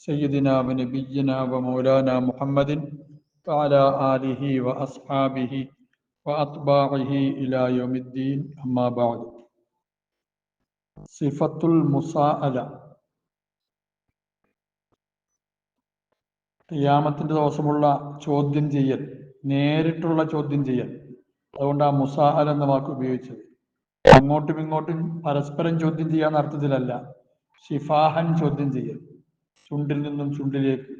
سيدنا ونبينا ومولانا محمد وعلى آله وأصحابه وأتباعه إلى يوم الدين أما بعد صفة المساءلة ഖിയാമത്തിന്റെ ദിവസമുള്ള ചോദ്യം ചെയ്യൽ നേരിട്ടുള്ള ചോദ്യം ചെയ്യൽ അതുകൊണ്ട് ആ മുസാഹൽ എന്ന വാക്ക് ഉപയോഗിച്ചത് അങ്ങോട്ടും ഇങ്ങോട്ടും പരസ്പരം ചോദ്യം ചെയ്യാന്ന അർത്ഥത്തിലല്ല ഷിഫാഹൻ ചോദ്യം ചെയ്യൽ ചുണ്ടിൽ നിന്നും ചുണ്ടിലേക്ക്.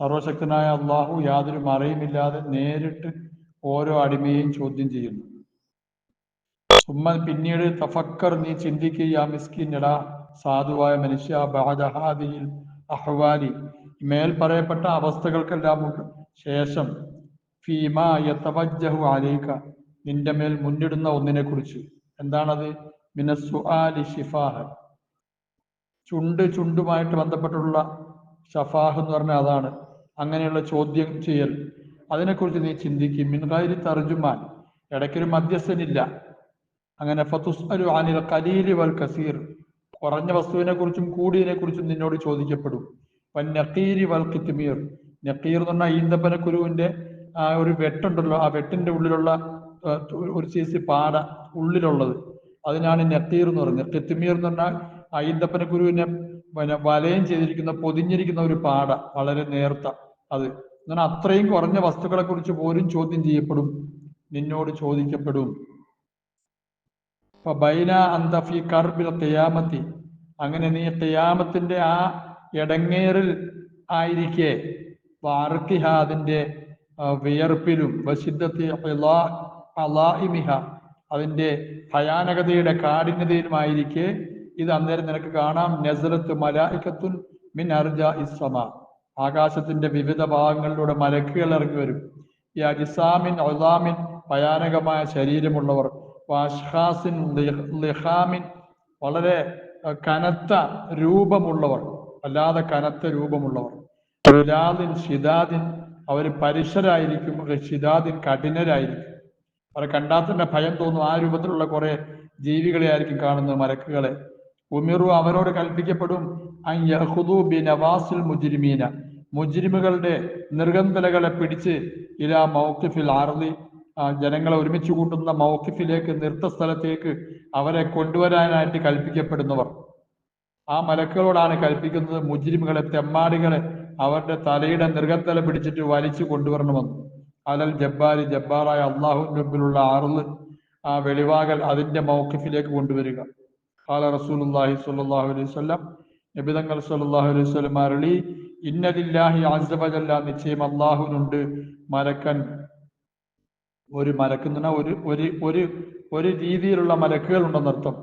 സർവശക്തനായ അള്ളാഹു യാതൊരു മറയുമില്ലാതെ നേരിട്ട് ഓരോ അടിമയെയും ചോദ്യം ചെയ്യുന്നു. സുമ്മൻ പിന്നീട് തഫക്കർ നീ ചിന്തിക്കുക മിസ്കിൻ സാധുവായ മനുഷ്യ ബഹദഹാദിയിൽ അഹ്വാലി. മേൽ പറയപ്പെട്ട അവസ്ഥകൾക്കെല്ലാം ശേഷം ഫീമ യത്തവജ്ജഹു അലൈക. നിന്റെ മേൽ മുന്നിടുന്ന ഒന്നിനെ കുറിച്ച് എന്താണത്? മിനസ്സു ആലി ഷിഫാഹ ചുണ്ട് ചുണ്ടുമായിട്ട് ബന്ധപ്പെട്ടുള്ള ഷഫാഹ് എന്ന് പറഞ്ഞാൽ അതാണ്. അങ്ങനെയുള്ള ചോദ്യം ചെയ്യൽ. അതിനെക്കുറിച്ച് നീ ചിന്തിക്കും. മിൻകാരി തർജുമാൻ ഇടയ്ക്കൊരു മധ്യസ്ഥനില്ല. അങ്ങനെ ഫതുസ് അലു അനിൽ കലീലി വൽ കസീർ കുറഞ്ഞ വസ്തുവിനെ കുറിച്ചും കൂടിയതിനെ കുറിച്ചും നിന്നോട് ചോദിക്കപ്പെടും. വൻ നക്കീരി വൽ കിത്മീർ നക്കീർ എന്ന് പറഞ്ഞാൽ ഈന്തപ്പന കുരുവിന്റെ ആ ഒരു വെട്ടുണ്ടല്ലോ. ആ വെട്ടിന്റെ ഉള്ളിലുള്ള ഒരു ചേച്ചി പാട ഉള്ളിലുള്ളത്. അതിനാണ് നക്കീർ എന്ന് പറയുന്നത് കിത്മീർ എന്ന് പറഞ്ഞാൽ ആ ഈന്തപ്പന കുരുവിനെ പിന്നെ വലയം ചെയ്തിരിക്കുന്ന പൊതിഞ്ഞിരിക്കുന്ന ഒരു പാട വളരെ നേർത്ത അത്. എന്നാൽ അത്രയും കുറഞ്ഞ വസ്തുക്കളെ കുറിച്ച് പോലും ചോദ്യം ചെയ്യപ്പെടും. നിന്നോട് ചോദിക്കപ്പെടും. ബൈന അന്തഫി കർബിൽ തെയ്യാമത്തി അങ്ങനെ നീ തെയ്യാമത്തിന്റെ ആ എടങ്ങേറിൽ ആയിരിക്കെ. വാർക്കിഹ അതിന്റെ വിയർപ്പിലും വശിദ്ധത്തി അലാഇമിഹ അതിന്റെ ഭയാനകതയുടെ കാഠിന്യതയിലുമായിരിക്കെ ഇത് അന്നേരം നിനക്ക് കാണാം. നസറത്ത് മലായിക്കത്തുൻ മിൻ അർജ ഇസ്സമ ആകാശത്തിന്റെ വിവിധ ഭാഗങ്ങളിലൂടെ മലക്കുകൾ ഇറങ്ങി വരും. ഈ അജിസാമിൻ ഒലാമിൻ ഭയാനകമായ ശരീരമുള്ളവർ. വാഷ്ഹാസിൻ ലിഹാമിൻ വളരെ കനത്ത രൂപമുള്ളവർ. അല്ലാതെ കനത്ത രൂപമുള്ളവർ. ഷിദാദിൻ ഷിദാദിൻ അവർ പരിശരായിരിക്കും ഷിദാദിൻ കഠിനരായിരിക്കും. അവരെ കണ്ടാൽ തന്നെ ഭയം തോന്നും. ആ രൂപത്തിലുള്ള കുറെ ജീവികളെ ആയിരിക്കും കാണുന്നത് മലക്കുകളെ. ഉമിറു അവരോട് കൽപ്പിക്കപ്പെടും. മുജ്രിമീന. മുജ്രിമുകളുടെ നിർഗന്ധലകളെ പിടിച്ച് ഇലാ മൗക്കിഫിൽ ആർദി ജനങ്ങളെ ഒരുമിച്ച് കൂട്ടുന്ന മൗക്കിഫിലേക്ക് നിർത്ത സ്ഥലത്തേക്ക് അവരെ കൊണ്ടുവരാനായിട്ട് കൽപ്പിക്കപ്പെടുന്നവർ. ആ മലക്കുകളോടാണ് കൽപ്പിക്കുന്നത് മുജിരിമുകളെ തെമ്മാടികളെ അവരുടെ തലയുടെ നിർഗന്ധല പിടിച്ചിട്ട് വലിച്ചു കൊണ്ടുവരണമെന്ന്. അലൽ ജബ്ബാരി ജബ്ബാറായ അള്ളാഹു മുമ്പിലുള്ള ആറിൽ ആ വെളിവാകൽ അതിന്റെ മൗക്കിഫിലേക്ക് കൊണ്ടുവരിക. ഖാല റസൂലുള്ളാഹി സ്വല്ലല്ലാഹു അലൈഹി വസല്ലം നബിതങ്ങൾ സ്വല്ലല്ലാഹു അലൈഹി വസല്ലം അരളി ഇന്നലില്ലാഹി അസ്സ വജല്ല നിശ്ചയം അള്ളാഹുവിനുണ്ട് മലക്കൻ ഒരു മലക്കുന്ന ഒരു ഒരു ഒരു ഒരു രീതിയിലുള്ള മലക്കുകൾ ഉണ്ടെന്നർത്ഥം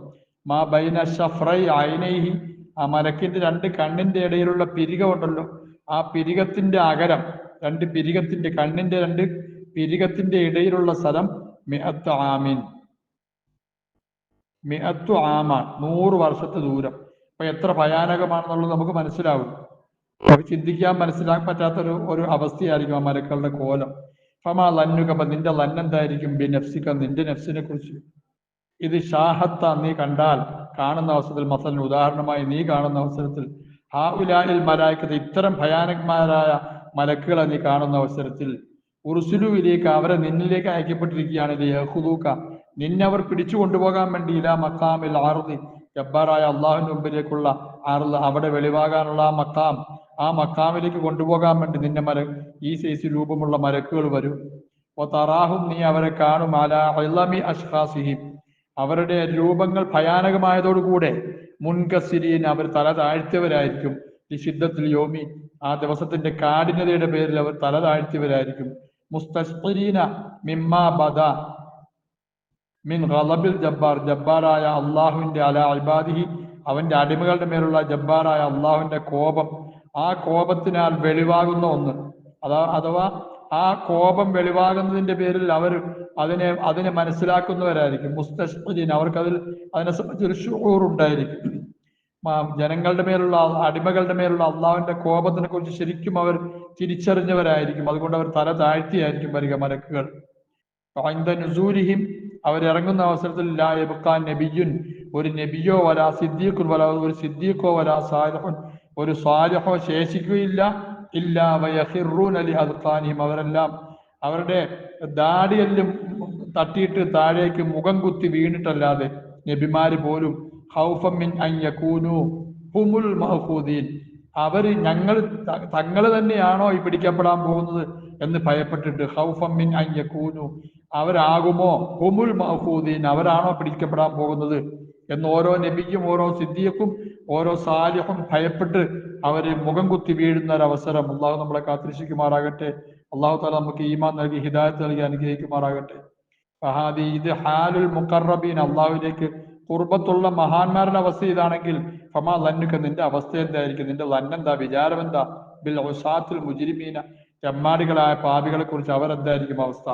മാ ബൈന ഷഫ്രൈ ഐനൈഹി. ആ മലക്കിന്റെ രണ്ട് കണ്ണിന്റെ ഇടയിലുള്ള പിരിക ഉണ്ടല്ലോ. ആ പിരികത്തിന്റെ അകരം രണ്ട് പിരികത്തിന്റെ കണ്ണിന്റെ രണ്ട് പിരികത്തിന്റെ ഇടയിലുള്ള സ്ഥലം മിഅത്ത് ആമിൻ. മിഅത്തു ആമാ നൂറ് വർഷത്തെ ദൂരം. അപ്പൊ എത്ര ഭയാനകമാണെന്നുള്ളത് നമുക്ക് മനസ്സിലാവും. നമുക്ക് ചിന്തിക്കാൻ മനസ്സിലാക്കാൻ പറ്റാത്ത ഒരു അവസ്ഥയായിരിക്കും ആ മരക്കളുടെ കോലം. ഫമാ ലന്നുക അപ്പൊ നിന്റെ ലന്നെന്തായിരിക്കും ബി നഫ്സിക്ക നിന്റെ നഫ്സിനെ കുറിച്ച്. ഇത് ഷാഹത്ത നീ കണ്ടാൽ കാണുന്ന അവസരത്തിൽ മസലിന് ഉദാഹരണമായി നീ കാണുന്ന അവസരത്തിൽ ആ ഉലാലിൽ മലായിക്കത്ത് ഇത്തരം ഭയാനകന്മാരായ മലക്കുകളെ നീ കാണുന്ന അവസരത്തിൽ ഉറുസുലുവിലേക്ക് അവരെ നിന്നിലേക്ക് അയക്കപ്പെട്ടിരിക്കുകയാണ്. ഇത് യഹുദൂക്ക നിന്നെ അവർ പിടിച്ചു കൊണ്ടുപോകാൻ വേണ്ടി ഇലാ മക്കാമിൽ ആർദി. ജബ്ബാറായ അള്ളാഹുവിന്റെ മുമ്പിലേക്കുള്ള ആർദ് അവിടെ വെളിവാകാനുള്ള ആ മക്കാം ആ മക്കാമിലേക്ക് കൊണ്ടുപോകാൻ വേണ്ടി നിന്നെ മര ഈ സൈസ് രൂപമുള്ള മരക്കുകൾ വരും. ഓ തറാഹും നീ അവരെ കാണും അലാമി അഷ്ഹാസിഹിം അവരുടെ രൂപങ്ങൾ ഭയാനകമായതോടുകൂടെ മുൻകസിരീൻ അവർ തല താഴ്ത്തിയവരായിരിക്കും. ഈ ശുദ്ധത്തിൽ യോമി ആ ദിവസത്തിന്റെ കാഠിന്യതയുടെ പേരിൽ അവർ തല താഴ്ത്തിയവരായിരിക്കും. മുസ്തീന മിമ്മ ബദ. മിൻ ഗളബിൽ ജബ്ബാർ. ജബ്ബാറായ അള്ളാഹുവിന്റെ അല അൽബാദിഹി അവന്റെ അടിമകളുടെ മേലുള്ള ജബ്ബാറായ അള്ളാഹുവിന്റെ കോപം. ആ കോപത്തിനാൽ വെളിവാകുന്ന ഒന്ന്. അതാ അഥവാ ആ കോപം വെളിവാകുന്നതിന്റെ പേരിൽ അവർ അതിനെ അതിനെ മനസ്സിലാക്കുന്നവരായിരിക്കും. മുസ്തഷ്ഫീൻ അവർക്കതിൽ അതിനെ സംബന്ധിച്ചൊരു ഷൂർ ഉണ്ടായിരിക്കും. ജനങ്ങളുടെ മേലുള്ള അടിമകളുടെ മേലുള്ള അള്ളാഹുവിന്റെ കോപത്തിനെ കുറിച്ച് ശരിക്കും അവർ തിരിച്ചറിഞ്ഞവരായിരിക്കും. അതുകൊണ്ട് അവർ തല താഴ്ത്തിയായിരിക്കും വരിക മലക്കുകൾ. അവരിറങ്ങുന്ന അവസരത്തിൽ ലാ എബുക്കാൻ നബിയുൻ ഒരു നബിയോ വലാ സിദ്ദീഖുൻ വലാ ഒരു സിദ്ദീഖോ വലാ സാലഹുൻ ഒരു സാലിഹോ ശേഷിക്കുകയില്ല. ഇല്ല വയഹിറൂൻ അലി അദ്ഖാനിയും അവരെല്ലാം അവരുടെ ദാടിയെല്ലാം തട്ടിയിട്ട് താഴേക്ക് മുഖം കുത്തി വീണിട്ടല്ലാതെ നബിമാര് പോലും ഹൗഫമിൻ യകൂനു ഹുമുൽ മഹ്ഫൂദീൻ. അവർ ഞങ്ങൾ തങ്ങൾ തന്നെയാണോ ഈ പിടിക്കപ്പെടാൻ പോകുന്നത് എന്ന് ഭയപ്പെട്ടിട്ട് ഹൗഫമിൻ യകൂനു അവരാകുമോ? ഹുമുൽ മഹൂദീൻ അവരാണോ പിടിക്കപ്പെടാൻ പോകുന്നത്? എന്ന് ഓരോ നബിയും ഓരോ സിദ്ധിയക്കും ഓരോ സാലിഹും ഭയപ്പെട്ട് അവരെ മുഖം കുത്തി വീഴുന്ന ഒരു അവസരം അള്ളാഹു നമ്മളെ കാത്തിരിക്കുമാറാകട്ടെ അള്ളാഹു താല നമുക്ക് ഈമാൻ നൽകി ഹിദായത്ത് നൽകി അനുഗ്രഹിക്കുമാറാകട്ടെ. ഫഹാദി ഇത് ഹാലുൽ മുക്കറബീൻ അള്ളാഹുവിലേക്ക് കുർബത്തുള്ള മഹാന്മാരുടെ അവസ്ഥ ഇതാണെങ്കിൽ ഫമാ ലന്നുക്ക് നിന്റെ അവസ്ഥ എന്തായിരിക്കും? നിന്റെ ലന്നെന്താ? വിചാരം എന്താ? ബിൽ ഒസാത്തുൽ മുജിരിമീന ചെമ്മാടികളായ പാപികളെ കുറിച്ച് അവരെന്തായിരിക്കും അവസ്ഥ?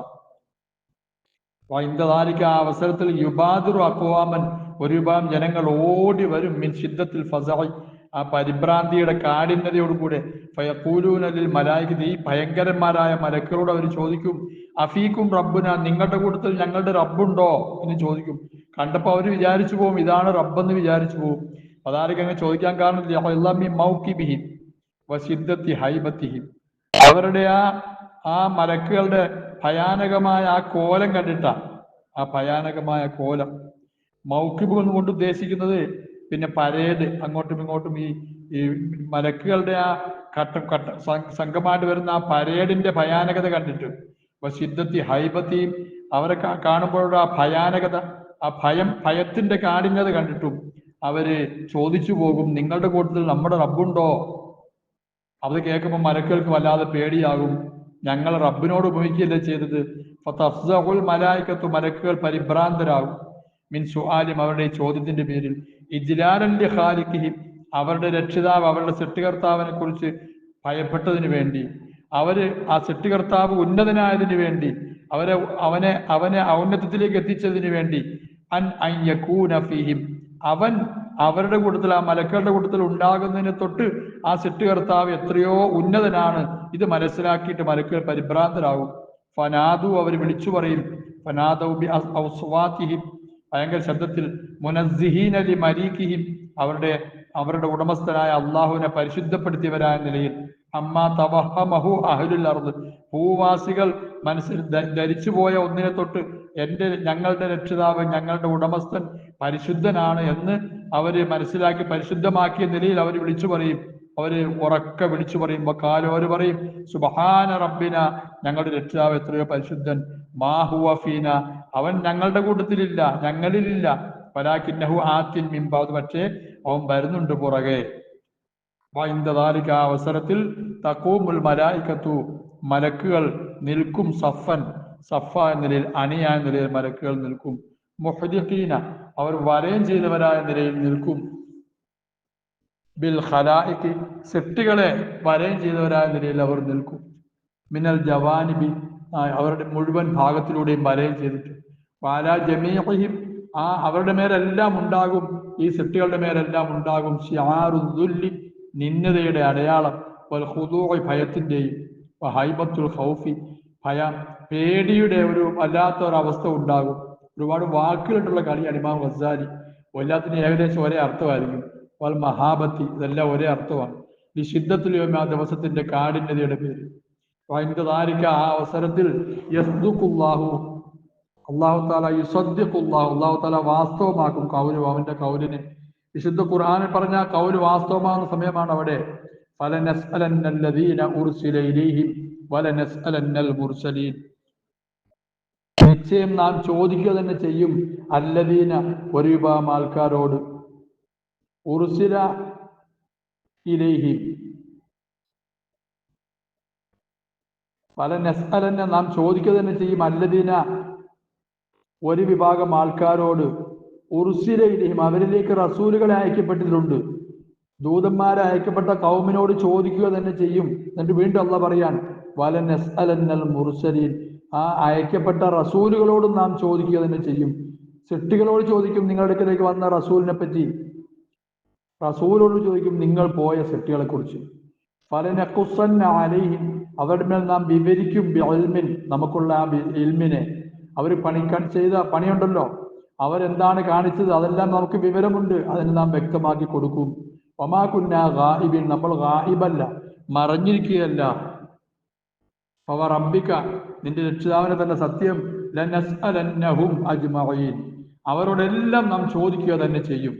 വൈന്ദതാലിക്ക് ആ അവസരത്തിൽ യുബാദുർ അക്വാമൻ ഒരു വിഭാഗം ജനങ്ങൾ ഓടി വരും മിൻ ശിദ്ധത്തിൽ ഫസായി. ആ പരിഭ്രാന്തിയുടെ കാഠിന്യതയോടുകൂടെ ഫയക്കൂലൂനലിൽ മലായിക്കുന്ന ഈ ഭയങ്കരന്മാരായ മലക്കളോട് അവർ ചോദിക്കും അഫീക്കും റബ്ബുന നിങ്ങളുടെ കൂട്ടത്തിൽ ഞങ്ങളുടെ റബ്ബുണ്ടോ? എന്ന് ചോദിക്കും. കണ്ടപ്പോൾ അവർ വിചാരിച്ചു പോകും ഇതാണ് റബ്ബെന്ന് വിചാരിച്ചു പോകും അതാർക്ക് അങ്ങനെ ചോദിക്കാൻ കാരണം അവരുടെ ആ ആ മലക്കുകളുടെ ഭയാനകമായ ആ കോലം കണ്ടിട്ടാ. ആ ഭയാനകമായ കോലം. മൗക്കിബ് കൊണ്ട് ഉദ്ദേശിക്കുന്നത് പിന്നെ പരേഡ് അങ്ങോട്ടും ഇങ്ങോട്ടും ഈ ഈ മലക്കുകളുടെ ആ ഘട്ടം ഘട്ട സംഘമായിട്ട് വരുന്ന ആ പരേഡിന്റെ ഭയാനകത കണ്ടിട്ട്. അപ്പൊ സിദ്ധത്തി ഹൈബത്തിയും അവരെ കാണുമ്പോഴുള്ള ആ ഭയാനകത ആ ഭയം ഭയത്തിന്റെ കാഠിന്യത കണ്ടിട്ടും അവർ ചോദിച്ചു പോകും നിങ്ങളുടെ കൂട്ടത്തിൽ നമ്മുടെ റബ്ബുണ്ടോ? അത് കേൾക്കുമ്പോൾ മലക്കുകൾക്ക് വല്ലാതെ പേടിയാകും. ഞങ്ങൾ റബ്ബിനോട് ഉപയോഗിക്കുകയല്ലേ ചെയ്തത്? ഫതഫ്സഹുൽ മലായിക്കത്തു മലക്കുകൾ പരിഭ്രാന്തരാകും. മിൻ സുആലിം അവരുടെ ചോദ്യത്തിന്റെ പേരിൽ. ഇജ്ലാലന്റെ ഖാലിഖിഹിം അവരുടെ രക്ഷിതാവ് അവരുടെ സൃഷ്ടികർത്താവിനെ കുറിച്ച് ഭയപ്പെട്ടതിന് വേണ്ടി. അവർ ആ സൃഷ്ടികർത്താവ് ഉന്നതനായതിനു വേണ്ടി. അവരെ അവനെ അവനെ ഔന്നത്യത്തിലേക്ക് എത്തിച്ചതിന് വേണ്ടി. അൻ അവൻ അവരുടെ കൂട്ടത്തിൽ ആ മലക്കളുടെ കൂട്ടത്തിൽ ഉണ്ടാകുന്നതിന് തൊട്ട് ആ സെറ്റ് കർത്താവ് എത്രയോ ഉന്നതനാണ്. ഇത് മനസ്സിലാക്കിയിട്ട് മലക്കുകൾ പരിഭ്രാന്തരാകും. ഫനാദു അവർ വിളിച്ചു പറയും ഫനാദൗ ബി അസ്- ഔസ്വാത്തിഹിം ഭയങ്കര ശബ്ദത്തിൽ മുനസ്സിഹീൻ അലി മരീഖിഹിം. അവരുടെ അവരുടെ ഉടമസ്ഥനായ അള്ളാഹുവിനെ പരിശുദ്ധപ്പെടുത്തിയവരായ നിലയിൽ. അമ്മ തവഹമഹു അഹലുൽ അർദ്. ഭൂവാസികൾ മനസ്സിൽ ധരിച്ചു ധരിച്ചുപോയ ഒന്നിനെ തൊട്ട് എന്റെ ഞങ്ങളുടെ രക്ഷിതാവ് ഞങ്ങളുടെ ഉടമസ്ഥൻ പരിശുദ്ധനാണ് എന്ന് അവർ മനസ്സിലാക്കി പരിശുദ്ധമാക്കിയ നിലയിൽ അവർ വിളിച്ചു പറയും. അവർ ഉറക്കെ വിളിച്ചു പറയുമ്പോ കാലോര് പറയും സുബഹാന റബ്ബിന ഞങ്ങളുടെ രക്ഷിതാവ് എത്രയോ പരിശുദ്ധൻ. മാഹുഅഫീന അവൻ ഞങ്ങളുടെ കൂട്ടത്തിലില്ല ഞങ്ങളിലില്ല. വലാക്കിന്നഹു ആത്തിൻ മിമ്പാത് പക്ഷേ അവൻ വരുന്നുണ്ട് പുറകെ. വൈന്ദതാലിക ആ അവസരത്തിൽ തക്കൂമുൽ മലായിക്കത്തു മലക്കുകൾ നിൽക്കും സഫൻ. സഫ എന്ന നിലയിൽ അണിയായ നിലയിൽ മലക്കുകൾ നിൽക്കും. മുഹദിഖീന. അവർ വലയം ചെയ്തവരായ നിലയിൽ നിൽക്കും. ബിൽ ഖലായിക്ക് സെട്ടുകളെ വലയം ചെയ്തവരായ നിലയിൽ അവർ നിൽക്കും. മിനൽ ജവാനിബി അവരുടെ മുഴുവൻ ഭാഗത്തിലൂടെയും വലയം ചെയ്തിട്ട്. വാലാ ജമീഹിം ആ അവരുടെ മേലെല്ലാം ഉണ്ടാകും. ഈ സെട്ടുകളുടെ മേലെല്ലാം ഉണ്ടാകും. ഷിയാറുദ്ദുല്ലി നിന്നതയുടെ അടയാളം. വൽ ഭയത്തിന്റെയും വഹൈബത്തുൽ ഹൈബത്തുൽ ഖൗഫി ഭയ പേടിയുടെ ഒരു വല്ലാത്ത അവസ്ഥ ഉണ്ടാകും. ഒരുപാട് വാക്കുകളിട്ടുള്ള കളിയാണ് ഇമാം ഗസാലി എല്ലാത്തിനും ഏകദേശം ഒരേ അർത്ഥമായിരിക്കും. വൽ മഹാബത്തി ഇതെല്ലാം ഒരേ അർത്ഥമാണ്. ഈ ശിദ്ധത്തിൽ ആ ദിവസത്തിന്റെ കാഠിന്യതയുടെ പേര്. വൈന്ദതാരിക്ക ആ അവസരത്തിൽ യസ്ദുഖുല്ലാഹു അള്ളാഹു താല യുസദ്ദിഖുല്ലാഹു അള്ളാഹു താല വാസ്തവമാക്കും കൗരു അവന്റെ കൗലിനെ. വിശുദ്ധ ഖുർആനിൽ പറഞ്ഞ കൗൽ വാസ്തവമാകുന്ന സമയമാണ് അവിടെ. ഫലനസ്അലന്നല്ലദീന ഉർസില ഇലൈഹിം വലനസ്അലന്നൽ മുർസലീൻ. നിശ്ചയം നാം ചോദിക്കുക തന്നെ ചെയ്യും. അല്ലദീന ഒരു വിഭാഗം ആൾക്കാരോട് ഉർസില ഇലേഹി. പല നെസ്അലന്നെ നാം ചോദിക്കുക തന്നെ ചെയ്യും. അല്ലദീന ഒരു വിഭാഗം ആൾക്കാരോട് ഉറുസിലയിലെയും അവരിലേക്ക് റസൂലുകളെ അയക്കപ്പെട്ടിട്ടുണ്ട്. ദൂതന്മാരെ അയക്കപ്പെട്ട കൗമിനോട് ചോദിക്കുക തന്നെ ചെയ്യും. എന്നിട്ട് വീണ്ടും അല്ല പറയാൻ വല അലന്നൽ മുർസലീൻ. ആ അയക്കപ്പെട്ട റസൂലുകളോടും നാം ചോദിക്കുക തന്നെ ചെയ്യും. സിട്ടികളോട് ചോദിക്കും നിങ്ങളുടെ അടുക്കലേക്ക് വന്ന റസൂലിനെ പറ്റി. റസൂലോട് ചോദിക്കും നിങ്ങൾ പോയ സെട്ടികളെ കുറിച്ച് അലൈഹിം അവരുടെ മേൽ നാം വിവരിക്കും നമുക്കുള്ള ആ ഇൽമിനെ. അവർ പണി ചെയ്ത പണിയുണ്ടല്ലോ. അവരെന്താണ് കാണിച്ചത്? അതെല്ലാം നമുക്ക് വിവരമുണ്ട്. അതിന് നാം വ്യക്തമാക്കി കൊടുക്കും. ഒമാകുന്ന ഗായിബിൻ നമ്മൾ ഗായിബല്ല മറഞ്ഞിരിക്കുകയല്ല. റബ്ബിക്ക നിന്റെ രക്ഷിതാവിനെ തന്നെ സത്യം. ലനസ്അലന്നഹും അജ്മഈൻ. അവരോടെല്ലാം നാം ചോദിക്കുക തന്നെ ചെയ്യും.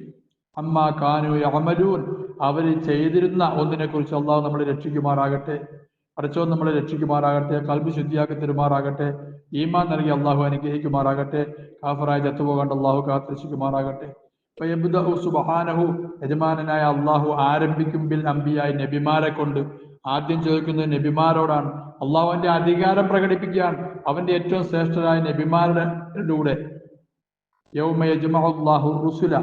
അമ്മ കാനു അമരൂൻ അവർ ചെയ്തിരുന്ന ഒന്നിനെ കുറിച്ച് അള്ളാഹു നമ്മളെ രക്ഷിക്കുമാറാകട്ടെ. പഠിച്ചോ നമ്മളെ രക്ഷിക്കുമാറാകട്ടെ. കൽബ് ശുദ്ധിയാക്കി തരുമാറാകട്ടെ. ഈമാൻ നൽകി അള്ളാഹു അനുഗ്രഹിക്കുമാറാകട്ടെ. കാഫറായി ചത്തുപോകാണ്ട് അള്ളാഹു കാത്തിരക്ഷിക്കുമാറാകട്ടെ. സുബഹാനഹു. യജമാനനായ അള്ളാഹു ആരംഭിക്കും ബിൽ അമ്പിയായി നബിമാരെ കൊണ്ട് ആദ്യം ചോദിക്കുന്നത് നബിമാരോടാണ്. അള്ളാഹുവിന്റെ അധികാരം പ്രകടിപ്പിക്കുകയാണ്. അവന്റെ ഏറ്റവും ശ്രേഷ്ഠരായ നബിമാരുടെ ലൂടെ യൗമ റുസുല.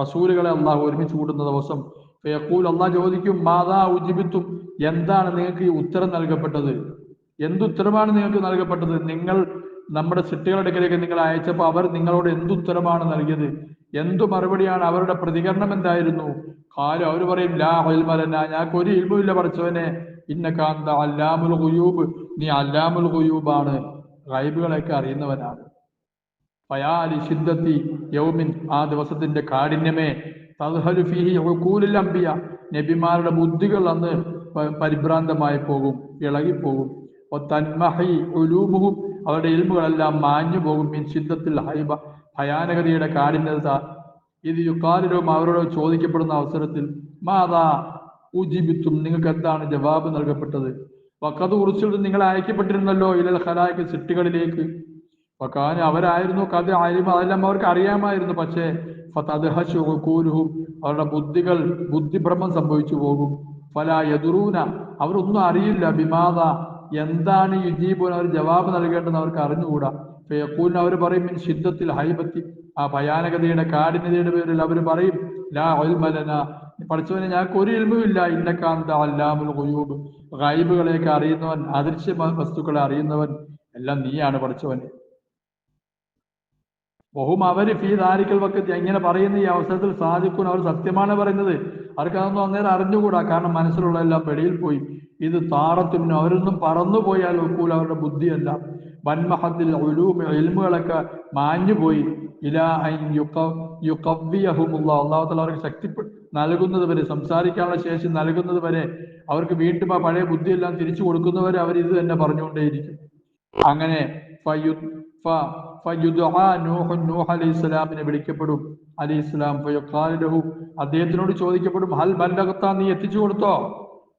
റസൂലുകളെ അള്ളാഹു ഒരുമിച്ച് കൂടുന്ന ദിവസം അള്ളാഹ് ചോദിക്കും മാതാ ഉജിബിത്തും? എന്താണ് നിങ്ങൾക്ക് ഈ ഉത്തരം നൽകപ്പെട്ടത്? എന്തുത്തരമാണ് നിങ്ങൾക്ക് നൽകപ്പെട്ടത്? നിങ്ങൾ നമ്മുടെ സിട്ടികളുടെ അടുക്കലേക്ക് നിങ്ങൾ അയച്ചപ്പോൾ അവർ നിങ്ങളോട് എന്തുത്തരമാണ് നൽകിയത്? എന്തു മറുപടിയാണ് അവരുടെ പ്രതികരണം എന്തായിരുന്നു? കാലം അവർ പറയും ലാ ഹൊൽമലന ഞങ്ങൾക്ക് ഒരു ഇൽമില്ല പഠിച്ചവനെ. ഇന്നക്കാന്ത അല്ലാമുൽ ഹുയൂബ് നീ അല്ലാമുൽ ഹുയൂബാണ് റൈബുകളൊക്കെ അറിയുന്നവനാണ്. ഫയാലി ശിദ്ദത്തി യൗമിൻ. ആ ദിവസത്തിന്റെ കാഠിന്യമേ. തദ്ഹലു ഫീഹി ഉഖൂലുൽ അംബിയ. നബിമാരുടെ ബുദ്ധികൾ അന്ന് പരിഭ്രാന്തമായി പോകും ഇളകിപ്പോകും. തന്മഹി ഉലൂമുഹും. അവരുടെ ഇൽമുകളെല്ലാം മാഞ്ഞു പോകും മിൻ ശിദ്ദത്തിൽ ഹൈബ. ഭയാനകതയുടെ കാഠിന്യത ഇത് യുക്കാലിലും അവരോട് ചോദിക്കപ്പെടുന്ന അവസരത്തിൽ മാതാ ഉജീവിത്തും നിങ്ങൾക്ക് എന്താണ് ജവാബ് നൽകപ്പെട്ടത്? വക്കത് കുറിച്ചിട്ട് നിങ്ങൾ അയക്കപ്പെട്ടിരുന്നല്ലോ ഇലൽ ഹലായ്ക്ക് സിട്ടികളിലേക്ക് വക്കാന് അവരായിരുന്നു കഥ ആയിരുന്നു അതെല്ലാം അവർക്ക് അറിയാമായിരുന്നു. പക്ഷേ ഫതദ്ഹശു ഉഖൂലുഹും അവരുടെ ബുദ്ധികൾ ബുദ്ധിഭ്രമം സംഭവിച്ചു പോകും. ഫല യദുറൂന അവരൊന്നും അറിയില്ല. വിമാത എന്താണ് യുജീബുൻ? അവർ ജവാബ് നൽകേണ്ടതെന്ന് അവർക്ക് അറിഞ്ഞുകൂടാ? ഫയഖൂലിന് അവർ പറയും ശിദ്ധത്തിൽ ഹൈബത്തി. ആ ഭയാനകതയുടെ കാഠിനതയുടെ പേരിൽ അവർ പറയും ലാ ഒൽമലന പഠിച്ചവനെ ഞങ്ങൾക്ക് ഒരു ഇൽമുമില്ല ഇന്നക്കാന്ത അല്ലാമുൽ ഖുയൂബ് ഗൈബുകളെയൊക്കെ അറിയുന്നവൻ അദൃശ്യ വസ്തുക്കളെ അറിയുന്നവൻ എല്ലാം നീയാണ് പഠിച്ചവനെ ബഹും അവർ ഫീ ദാരിക്കൽ വക്കത്ത് എങ്ങനെ പറയുന്ന ഈ അവസരത്തിൽ സാധിക്കും അവർ സത്യമാണ് പറയുന്നത്. അവർക്ക് അതൊന്നും അന്നേരം അറിഞ്ഞുകൂടാ. കാരണം മനസ്സിലുള്ള എല്ലാം വെളിയിൽ പോയി. ഇത് താറത്തും അവരൊന്നും പറന്നു പോയാൽ ഒക്കൂല. അവരുടെ ബുദ്ധിയല്ല. വൻമഹത്തിൽ എൽമുകളൊക്കെ മാഞ്ഞുപോയി. ഇലാ അൻ യുക- യുകവ്വിയഹുമുള്ള അള്ളാഹുത്തല അവർക്ക് ശക്തി നൽകുന്നത് വരെ സംസാരിക്കാനുള്ള ശേഷി നൽകുന്നത് വരെ അവർക്ക് വീണ്ടും ആ പഴയ ബുദ്ധിയെല്ലാം തിരിച്ചു കൊടുക്കുന്നവരെ അവർ ഇത് തന്നെ പറഞ്ഞുകൊണ്ടേയിരിക്കും. അങ്ങനെ നൂഹ് വിളിക്കപ്പെടും. അലി ഇസ്ലാം ഫയഖാലു അദ്ദേഹത്തിനോട് ചോദിക്കപ്പെടും ഹൽ ബല്ലഗത്ത നീ എത്തിച്ചു കൊടുത്തോ?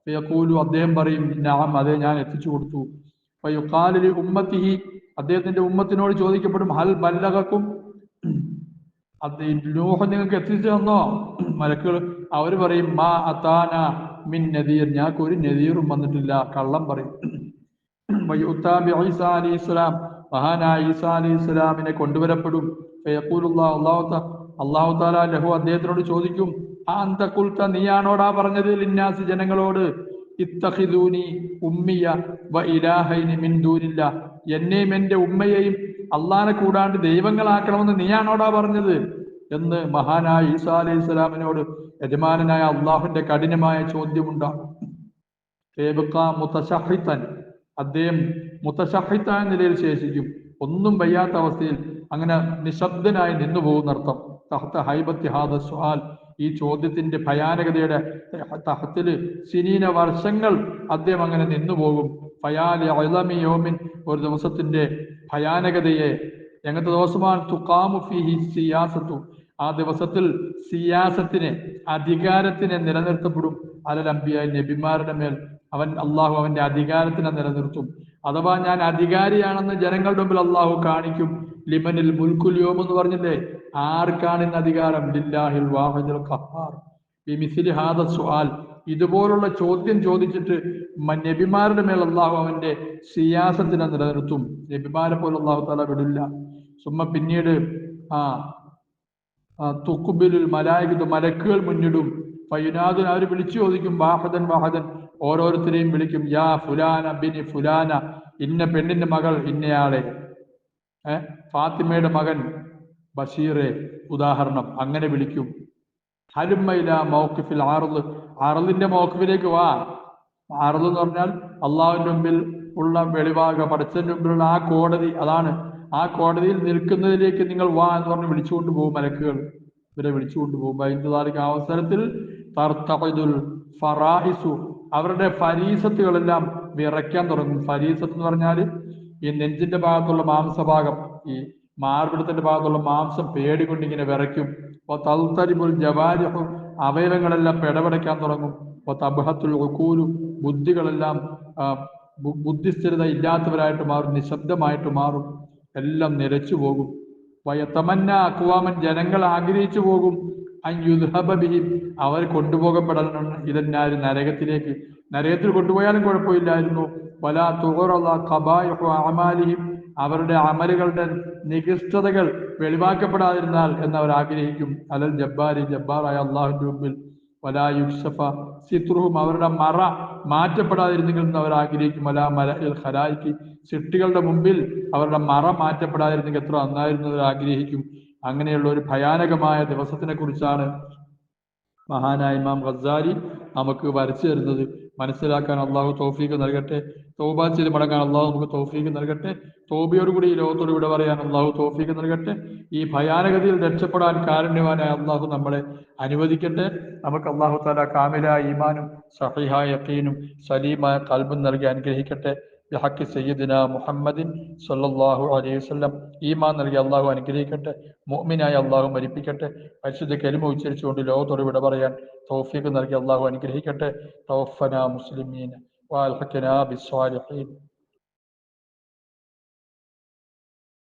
ഫയഖൂലു അദ്ദേഹം പറയും നഅം അതെ ഞാൻ എത്തിച്ചു കൊടുത്തു. ഫയുഖാലു ഉമ്മത്തിഹി അദ്ദേഹത്തിന്റെ ഉമ്മത്തിനോട് ചോദിക്കപ്പെടും ഹൽ ഈ നൂഹ് നിങ്ങൾക്ക് എത്തിച്ചു തന്നോ? മലക്കുകൾ അവർ പറയും മാ അതാന മിൻ നദീർ. ഞങ്ങൾക്ക് ഒരു നദീറും വന്നിട്ടില്ല. കള്ളം പറയും. ഈസാ അലൈഹി സ്വലാം. മഹാനായ ഈസാ അലൈഹി ഇസ്ലാമിനെ കൊണ്ടുവരപ്പെടും. ഫയഖൂലുല്ലാഹു അല്ലാഹു ത- അല്ലാഹു തആല ലഹു അദ്ദേഹത്തിനോട് ചോദിക്കും ആ അന്ത ഖുൽത നീയാണോടാ പറഞ്ഞത് ലിന്നാസി ജനങ്ങളോട്? ഇത്തഖിദൂനി ഉമ്മിയ വ ഇലാഹൈനി മിൻ ദൂനില്ല. എന്നെയും എന്റെ ഉമ്മയെയും അള്ളാനെ കൂടാണ്ട് ദൈവങ്ങളാക്കണമെന്ന് നീയാണോടാ പറഞ്ഞത്? എന്ന് മഹാനായ ഈസാ അലൈഹി സ്വലാമിനോട് യജമാനായ അള്ളാഹുവിന്റെ കഠിനമായ ചോദ്യമുണ്ടാകും അദ്ദേഹം മുതശഹ്ഹിത നിലയിൽ ശേഷിക്കും. ഒന്നും വയ്യാത്ത അവസ്ഥയിൽ അങ്ങനെ നിശബ്ദനായി നിന്നു പോകുന്നർത്ഥം ഹൈബത്തി ഹാദ സുഹാൽ ഈ ചോദ്യത്തിന്റെ ഭയാനകതയുടെ തഹത്തിൽ സിനീന വർഷങ്ങൾ അദ്ദേഹം അങ്ങനെ നിന്നുപോകും ഫയാലി അളമി യോമിൻ ഒരു ദിവസത്തിന്റെ ഭയാനകതയെ. എങ്ങനത്തെ ദിവസമാണ് സിയാസത്തു. ആ ദിവസത്തിൽ സിയാസത്തിനെ അധികാരത്തിനെ നിലനിർത്തപ്പെടും. അലൽ അംബിയായി നബിമാരുടെ മേൽ അവൻ അള്ളാഹു അവന്റെ അധികാരത്തിനെ നിലനിർത്തും. അഥവാ ഞാൻ അധികാരിയാണെന്ന് ജനങ്ങളുടെ മുമ്പിൽ അള്ളാഹു കാണിക്കും. ലിമനിൽ മുൽക്കുൽ യോം എന്ന് പറഞ്ഞില്ലേ? ആർക്കാണ് ഇന്ന് അധികാരം? ലില്ലാഹിൽ വാഹിദുൽ ഖഹാർ. ബിമിസിലി ഹാദ സുആൽ ഇതുപോലുള്ള ചോദ്യം ചോദിച്ചിട്ട് നബിമാരുടെ മേൽ അള്ളാഹു അവന്റെ സിയാസത്തിനെ നിലനിർത്തും. നബിമാരെ പോലെ അള്ളാഹു താല വിടില്ല. സുമ്മ പിന്നീട് ആ തുക്കുബിലുൽ മലായികത്ത് മലക്കുകൾ മുന്നിടും. ഫൈനാദുൻ അവർ വിളിച്ചു ചോദിക്കും വാഹദൻ വാഹദൻ. ഓരോരുത്തരെയും വിളിക്കും യാ ഫുലാന ബിനി ഫുലാന. ഇന്ന പെണ്ണിന്റെ മകൾ ഇന്നയാളെ. ഏഹ് ഫാത്തിമയുടെ മകൻ. ബഷീറെ ഉദാഹരണം. അങ്ങനെ വിളിക്കും. ഹരുമയില മൗക്കിഫിൽ ആറുദ് ആറലിന്റെ മൗക്കിഫിലേക്ക് വാ. ആറുദ് എന്ന് പറഞ്ഞാൽ അള്ളാഹുവിന്റെ മുമ്പിൽ ഉള്ള വെളിവാക പഠിച്ചതിന്റെ മുമ്പിലുള്ള ആ കോടതി. അതാണ്. ആ കോടതിയിൽ നിൽക്കുന്നതിലേക്ക് നിങ്ങൾ വാ എന്ന് പറഞ്ഞ് വിളിച്ചുകൊണ്ട് പോകും മലക്കുകൾ. ഇവരെ വിളിച്ചുകൊണ്ട് പോകും. അതിന്റെ അവസരത്തിൽ തർത്തഖിദുൽ ഫറാഹിസു. അവരുടെ ഫരീസത്തുകളെല്ലാം വിറയ്ക്കാൻ തുടങ്ങും. ഫരീസത്ത് എന്ന് പറഞ്ഞാൽ ഈ നെഞ്ചിന്റെ ഭാഗത്തുള്ള മാംസഭാഗം ഈ മാർപിടത്തിന്റെ ഭാഗത്തുള്ള മാംസം പേടികൊണ്ട് ഇങ്ങനെ വിറയ്ക്കും. അപ്പോൾ തൽത്തരിമുൽ ജവാരിഹു അവയവങ്ങളെല്ലാം പിടപെടയ്ക്കാൻ തുടങ്ങും. അപ്പോൾ തബഹത്തുൽ ഉക്കൂലു ബുദ്ധികളെല്ലാം ബുദ്ധിസ്ഥിരത ഇല്ലാത്തവരായിട്ട് മാറും നിശബ്ദമായിട്ട് മാറും. എല്ലാം നിലച്ചു പോകും. വയത്തമന്ന അക്വാമൻ ജനങ്ങൾ ആഗ്രഹിച്ചു പോകും. അയ്യുദ്ഹബിഹിം അവർ കൊണ്ടുപോകപ്പെടണം. ഇതന്നാര് നരകത്തിലേക്ക് നരകത്തിൽ കൊണ്ടുപോയാലും കുഴപ്പമില്ലായിരുന്നു. വല തുറല കബായുഹ അമാലിയും അവരുടെ അമലുകളുടെ നികിഷ്ടതകൾ വെളിവാക്കപ്പെടാതിരുന്നാൽ എന്നവർ ആഗ്രഹിക്കും. അലൽ ജബ്ബാരി ജബ്ബാറായ അള്ളാഹുന്റെ മുമ്പിൽ വലാ യുക്സഫ സിത്രുഹും അവരുടെ മറ മാറ്റപ്പെടാതിരുന്നെങ്കിൽ അവർ ആഗ്രഹിക്കും. വലാ മല ഇൽ ഖലായിക്ക് സിട്ടികളുടെ മുമ്പിൽ അവരുടെ മറ മാറ്റപ്പെടാതിരുന്നെങ്കിൽ എത്ര നന്നായിരുന്നു എന്ന് അവർ ആഗ്രഹിക്കും. അങ്ങനെയുള്ള ഒരു ഭയാനകമായ ദിവസത്തിനെ കുറിച്ചാണ് മഹാനായ ഇമാം ഖസാരി നമുക്ക് വരച്ചു തരുന്നത്. മനസ്സിലാക്കാൻ അള്ളാഹു തോഫീക്ക് നൽകട്ടെ. തൗബ ചെയ്ത് മടങ്ങാൻ അള്ളാഹു നമുക്ക് തോഫീക്ക് നൽകട്ടെ. തോബിയോടുകൂടി ഈ ലോകത്തോട് ഇവിടെ പറയാൻ അള്ളാഹു തോഫീക്ക് നൽകട്ടെ. ഈ ഭയാനഗതിയിൽ രക്ഷപ്പെടാൻ കാരുണ്യവാനായ അള്ളാഹു നമ്മളെ അനുവദിക്കട്ടെ. നമുക്ക് അള്ളാഹു താല കാമിലായ ഈമാനും സഹിഹായ യക്കീനും സലീമായ കൽബും നൽകി അനുഗ്രഹിക്കട്ടെ. ബിഹക്കി സയ്യിദിന മുഹമ്മദിൻ സല്ലല്ലാഹു അലൈഹി വസല്ലം ഈമാൻ നൽകി അള്ളാഹു അനുഗ്രഹിക്കട്ടെ മുഅ്മിനായ അള്ളാഹു മരിപ്പിക്കട്ടെ പരിശുദ്ധ കരിമ ഉച്ചരിച്ചുകൊണ്ട് ലോകത്തോട് വിട പറയാൻ തൗഫീഖ് നൽകി അള്ളാഹു അനുഗ്രഹിക്കട്ടെ. തൗഫന മുസ്ലിമീൻ വാൽഹക്കന ബിസ്വാലിഹീൻ